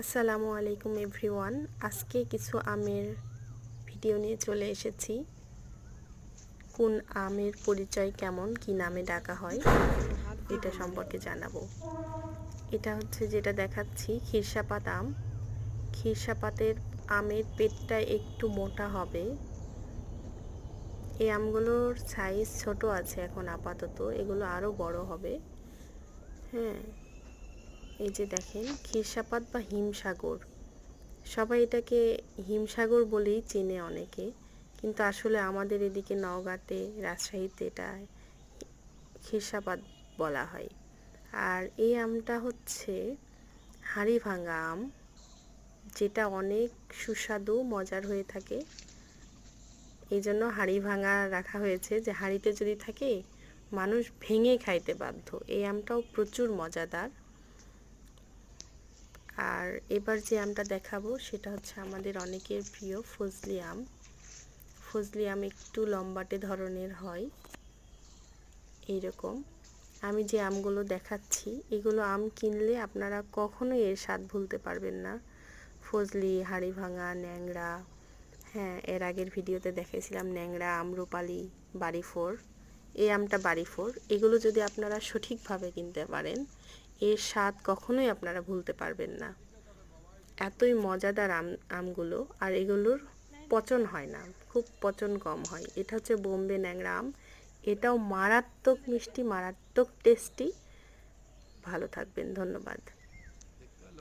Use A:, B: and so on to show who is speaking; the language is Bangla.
A: আসসালামু আলাইকুম এভরিওয়ান। আজকে কিছু আমের ভিডিও নিয়ে চলে এসেছি। কোন আমের পরিচয় কেমন, কি নামে ডাকা হয়, এটা সম্পর্কে জানাব। এটা হচ্ছে যেটা দেখাচ্ছি, খিরসাপাত আম। খিরসাপাতের আমের পেটটা একটু মোটা হবে। এই আমগুলোর সাইজ ছোট আছে এখন আপাতত, এগুলো আরও বড় হবে। হ্যাঁ এই যে দেখেন খিরসাপাত বা হিমসাগর। সবাই এটাকে হিমসাগর বলেই চেনে অনেকে, কিন্তু আসলে আমাদের এদিকে নওগাঁতে, রাজশাহীতে এটা খিরসাপাত বলা হয়। আর এই আমটা হচ্ছে হাড়ি ভাঙা আম, যেটা অনেক সুস্বাদু, মজার হয়ে থাকে। এই জন্য হাড়ি ভাঙা রাখা হয়েছে যে হাঁড়িতে যদি থাকে, মানুষ ভেঙে খাইতে বাধ্য। এই আমটাও প্রচুর মজাদার। আর এবার যে আমটা দেখাবো, সেটা হচ্ছে আমাদের অনেকের প্রিয় ফজলি আম। ফজলি আম একটু লম্বাটে ধরনের হয়, এইরকম। আমি যে আমগুলো দেখাচ্ছি, এগুলো আম কিনলে আপনারা কখনোই এর স্বাদ ভুলতে পারবেন না। ফজলি হাড়ি ভাঙা ন্যাংরা হ্যাঁ এর আগের ভিডিওতে দেখেছিলাম ন্যাংরা আমরুপালি বাড়ি ফোর এই আমটা বাড়ি ফোর এগুলো যদি আপনারা সঠিকভাবে কিনতে পারেন এর স্বাদ কখনোই আপনারা ভুলতে পারবেন না। এতই মজাদার আম, আমগুলো, আর এগুলোর পচন হয় না, খুব পচন কম হয়। এটা হচ্ছে বোম্বে ন্যাংরা আম। এটাও মারাত্মক মিষ্টি, মারাত্মক টেস্টি ভালো থাকবেন, ধন্যবাদ।